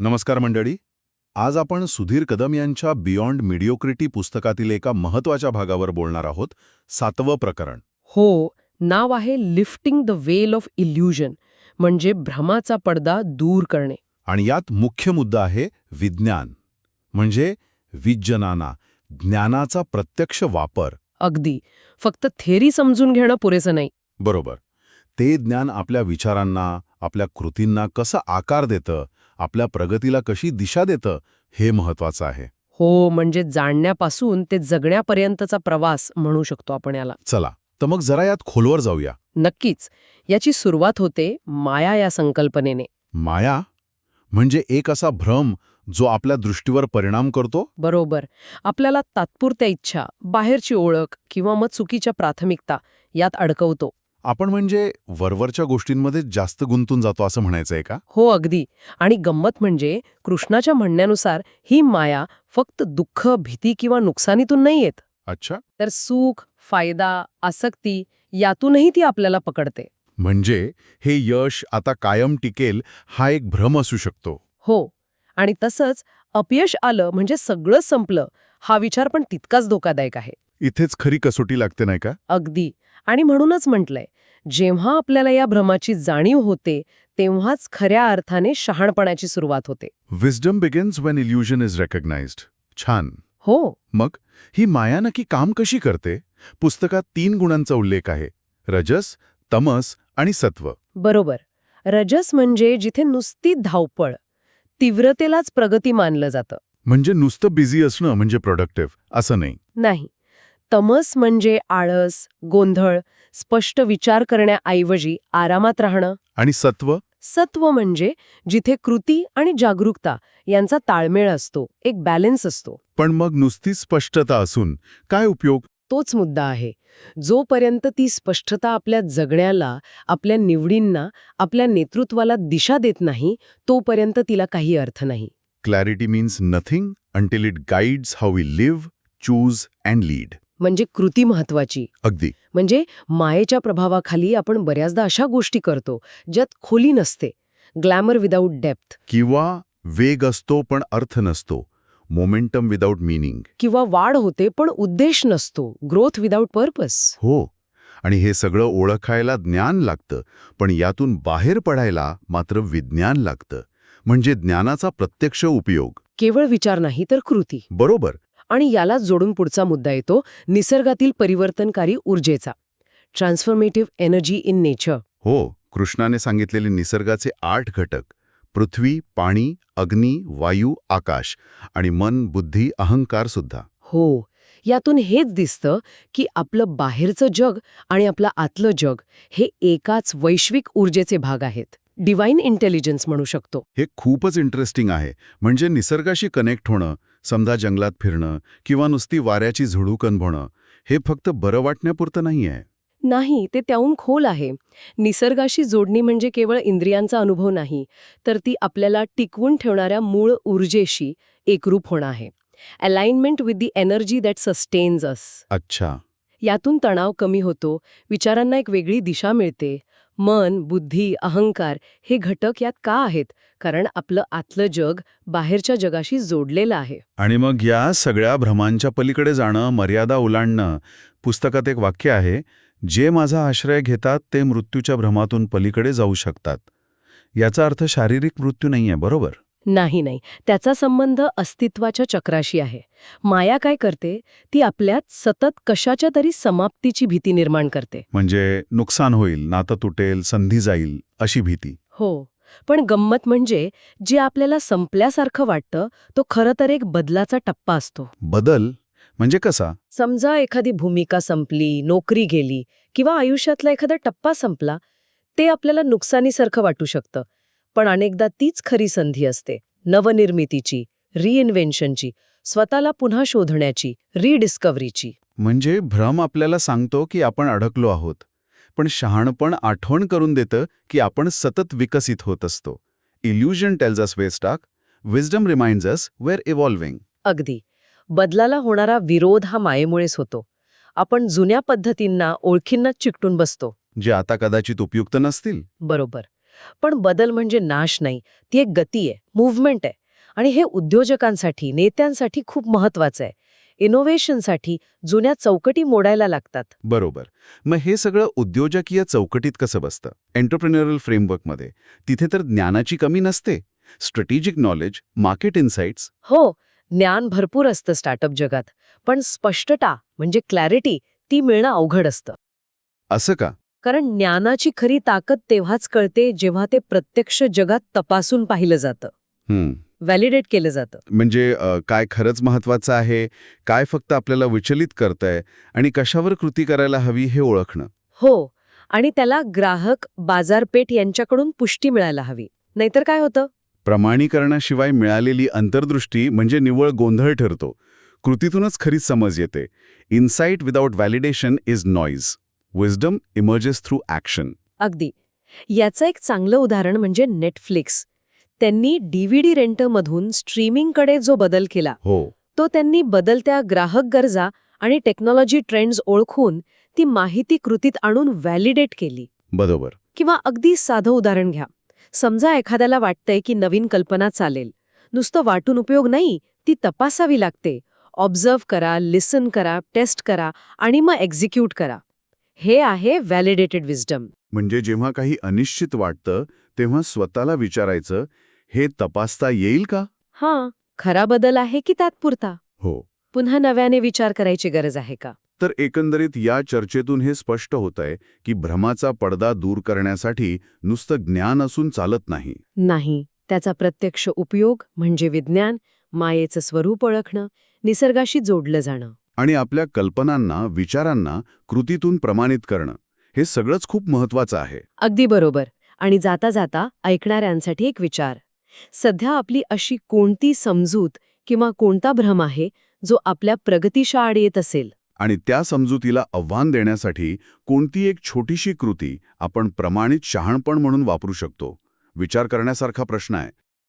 नमस्कार मंडळी. आज आपण सुधीर कदम यांच्या बियॉन्ड मिडिओक्रिटी पुस्तकातील एका महत्त्वाच्या भागावर बोलणार आहोत सातवं प्रकरण. हो नाव आहे lifting the veil of illusion म्हणजे भ्रमाचा पडदा दूर करणे. आणि यात मुख्य मुद्दा आहे विज्ञान म्हणजे विज्जनाना ज्ञानाचा प्रत्यक्ष वापर. अगदी. फक्त थेरी समजून घेणं पुरेसं नाही. बरोबर. ते ज्ञान आपल्या विचारांना आपल्या कृतींना कसं आकार देतं आपल्या प्रगतीला कशी दिशा देतं हे महत्वाचं आहे. हो म्हणजे जाणण्यापासून ते जगण्यापर्यंतचा प्रवास म्हणू शकतो आपण याला. चला तर मग जरा यात खोलवर जाऊया. नक्कीच. याची सुरुवात होते माया या संकल्पनेने. माया? म्हणजे एक असा भ्रम जो आपल्या दृष्टीवर परिणाम करतो? बरोबर. आपल्याला तात्पुरत्या इच्छा बाहेरची ओळख किंवा मग चुकीच्या प्राथमिकता यात अडकवतो. आपण म्हणजे वरवरच्या गोष्टींमध्ये जास्त गुंतून जातो असं म्हणायचंय का? हो अगदी. आणि गंमत म्हणजे कृष्णाच्या म्हणण्यानुसार ही माया फक्त दुःख भीती किंवा नुकसानीतून नाही येत. अच्छा. तर सुख फायदा आसक्ती यातूनही ती आपल्याला पकडते. म्हणजे हे यश आता कायम टिकेल हा एक भ्रम असू शकतो. हो. आणि तसंच अपयश आलं म्हणजे सगळं संपलं हा विचार पण तितकाच धोकादायक आहे. इथेच खरी कसोटी लागते नाही का? अगदी. आणि म्हणूनच म्हटलंय जेव्हा आपल्याला या भ्रमाची जाणीव होते तेव्हाच खऱ्या अर्थाने शहाणपणाची सुरुवात होते. Wisdom begins when illusion is recognised छान. हो. मग ही माया नक्की काम कशी करते? पुस्तकात तीन गुणांचा उल्लेख आहे. रजस तमस आणि सत्व. बरोबर. रजस म्हणजे जिथे नुसती धावपळ तीव्रतेलाच प्रगती मानलं जातं. म्हणजे नुसतं बिझी असणं म्हणजे प्रोडक्टिव्ह असं नाही. नाही. तमस म्हणजे आळस गोंधळ स्पष्ट विचार करण्याऐवजी आरामात राहणं. आणि सत्व? सत्व म्हणजे जिथे कृती आणि जागरूकता यांचा ताळमेळ असतो एक बॅलन्स असतो. पण मग नुसती स्पष्टता असून काय उपयोग? तोच मुद्दा आहे. जोपर्यंत ती स्पष्टता आपल्या जगण्याला आपल्या निवडींना आपल्या नेतृत्वाला दिशा देत नाही तोपर्यंत तिला काही अर्थ नाही. Clarity means nothing until it guides how we live choose and lead म्हणजे कृती महत्वाची. अगदी. म्हणजे मायेच्या प्रभावाखाली आपण बऱ्याचदा अशा गोष्टी करतो ज्यात खोली नसते. Glamour without depth. किंवा वेग असतो पण अर्थ नसतो. Momentum without meaning. किंवा वाढ होते पण उद्देश नसतो. Growth without purpose. हो. आणि हे सगळं ओळखायला ज्ञान लागतं. पण यातून बाहेर पडायला मात्र विज्ञान लागतं. म्हणजे ज्ञानाचा प्रत्यक्ष उपयोग. केवळ विचार नाही तर कृती. बरोबर. आणि याला जोडून पुढचा मुद्दा येतो निसर्गातील परिवर्तनकारी ऊर्जेचा. ट्रान्सफॉर्मेटिव्ह एनर्जी इन नेचर हो कृष्णाने सांगितलेले निसर्गाचे आठ घटक पृथ्वी पाणी अग्नी वायू आकाश आणि मन बुद्धी अहंकार सुद्धा. हो यातून हेच दिसतं की आपलं बाहेरचं जग आणि आपलं आतलं जग हे एकाच वैश्विक ऊर्जेचे भाग आहेत. डिवाइन इंटेलिजन्स म्हणू शकतो. हे खूपच इंटरेस्टिंग आहे. म्हणजे निसर्गाशी कनेक्ट होणं समजा जंगलात फिरणं किंवा नुसती वाऱ्याची झुळूक अनुभवणं हे फक्त बरं वाटण्यापुरतं नाही आहे नाही ते त्याहून खोल आहे. निसर्गाशी जोडणी म्हणजे केवळ इंद्रियांचा अनुभव नाही तर ती आपल्याला टिकवून ठेवणाऱ्या मूळ ऊर्जेशी एकरूप होणं आहे. Alignment with the energy that sustains us अच्छा. यातून तणाव कमी होतो विचारांना एक वेगळी दिशा मिळते. मन बुद्धी अहंकार हे घटक यात का आहेत? कारण आपलं आतलं जग बाहेरच्या जगाशी जोडलेलं आहे. आणि मग या सगळ्या भ्रमांच्या पलीकडे जाणं मर्यादा ओलांडणं पुस्तकात एक वाक्य आहे जे माझा आश्रय घेतात ते मृत्यूच्या भ्रमातून पलीकडे जाऊ शकतात. याचा अर्थ शारीरिक मृत्यू नाहीये बरोबर? नाही नाही. त्याचा संबंध अस्तित्वाच्या चक्राशी आहे. माया काय करते? ती आपल्यात सतत कशाच्या तरी समाप्तीची भीती निर्माण करते. म्हणजे नुकसान होईल नातं तुटेल संधी जाईल अशी भीती. हो. पण गंमत म्हणजे जे आपल्याला संपल्यासारखं वाटतं तो खरं तर एक बदलाचा टप्पा असतो. बदल? म्हणजे कसा? समजा एखादी भूमिका संपली नोकरी गेली किंवा आयुष्यातला एखादा टप्पा संपला ते आपल्याला नुकसानीसारखं वाटू शकतं. पण अनेकदा तीच खरी संधी असते नवनिर्मितीची रिइन्व्हेन्शनची स्वतःला पुन्हा शोधण्याची रिडिस्कव्हरीची म्हणजे भ्रम आपल्याला सांगतो की आपण अडकलो आहोत पण शहाणपण आठवण करून देतं की आपण सतत विकसित होत असतो. Illusion tells us we're stuck wisdom reminds us we're evolving अगदी. बदलाला होणारा विरोध हा मायेमुळेच होतो. आपण जुन्या पद्धतींना ओळखींना चिकटून बसतो. जे आता कदाचित उपयुक्त नसतील. बरोबर. पण बदल म्हणजे नाश नाही. ती एक गती आहे मूव्हमेंट आहे. आणि हे उद्योजकांसाठी नेत्यांसाठी खूप महत्वाचं आहे. इनोव्हेशनसाठी जुन्या चौकटी मोडायला लागतात. बरोबर. मग हे सगळं उद्योजकीय चौकटीत कसं बसतं? एंटरप्रिन्युरल फ्रेमवर्कमध्ये तिथे तर ज्ञानाची कमी नसते. स्ट्रॅटेजिक नॉलेज मार्केट इन्साइट्स हो ज्ञान भरपूर असतं स्टार्टअप जगात. पण स्पष्टता म्हणजे क्लॅरिटी ती मिळणं अवघड असतं. असं का? कारण ज्ञानाची खरी ताकद तेव्हाच कळते जेव्हा ते प्रत्यक्ष जगात तपासून पाहिलं जातं. व्हॅलिडेट केलं जातं. म्हणजे काय खरंच महत्वाचं आहे? काय फक्त आपल्याला विचलित करतंय? आणि कशावर कृती करायला हवी हे ओळखणं? हो. आणि त्याला ग्राहक बाजारपेठ यांच्याकडून पुष्टी मिळायला हवी. नाहीतर काय होतं? प्रमाणीकरणाशिवाय मिळालेली अंतर्दृष्टी म्हणजे निव्वळ गोंधळ ठरतो. कृतीतूनच खरी समज येते. Insight without validation is noise wisdom emerges through action अगदी. याचं एक चांगलं उदाहरण म्हणजे नेटफ्लिक्स त्यांनी डीव्हीडी रेंटमधून स्ट्रीमिंगकडे जो बदल केला हो. तो त्यांनी बदलत्या ग्राहक गरजा आणि टेक्नॉलॉजी ट्रेंड्स ओळखून ती माहिती कृतीत आणून व्हॅलिडेट केली. बरोबर. किंवा अगदी साधं उदाहरण घ्या. समजा एखाद्याला वाटतंय की नवीन कल्पना चालेल. नुसतं वाटून उपयोग नाही ती तपासावी लागते. ऑब्झर्व करा लिसन करा टेस्ट करा आणि मग एक्झिक्यूट करा. हे आहे व्हॅलिडेटेड विजडम म्हणजे जेव्हा काही अनिश्चित वाटतं तेव्हा स्वतःला विचारायचं हे तपासता येईल का? हां खरा बदल आहे की तात्पुरता? हो. पुन्हा नव्याने विचार करायची गरज आहे का? तर एकंदरीत या चर्चेतून हे स्पष्ट होत आहे की भ्रमाचा पडदा दूर करण्यासाठी नुसतं ज्ञान असून चालत नाही. नाही त्याचा प्रत्यक्ष उपयोग म्हणजे विज्ञान मायेचं स्वरूप ओळखणं निसर्गाशी जोडलं जाणं. आणि आपल्या कल्पनांना विचारांना कृतीतून प्रमाणित करणं हे सगळंच खूप महत्वाचं आहे. अगदी बरोबर. आणि जाता जाता ऐकणाऱ्यांसाठी एक विचार. सध्या आपली अशी कोणती समजूत किंवा कोणता भ्रम आहे जो आपल्या प्रगतीच्या आड येत असेल? आणि त्या समजुतीला आव्हान देण्यासाठी कोणती एक छोटीशी कृती आपण प्रमाणित शहाणपण म्हणून वापरू शकतो? विचार करण्यासारखा प्रश्न आहे.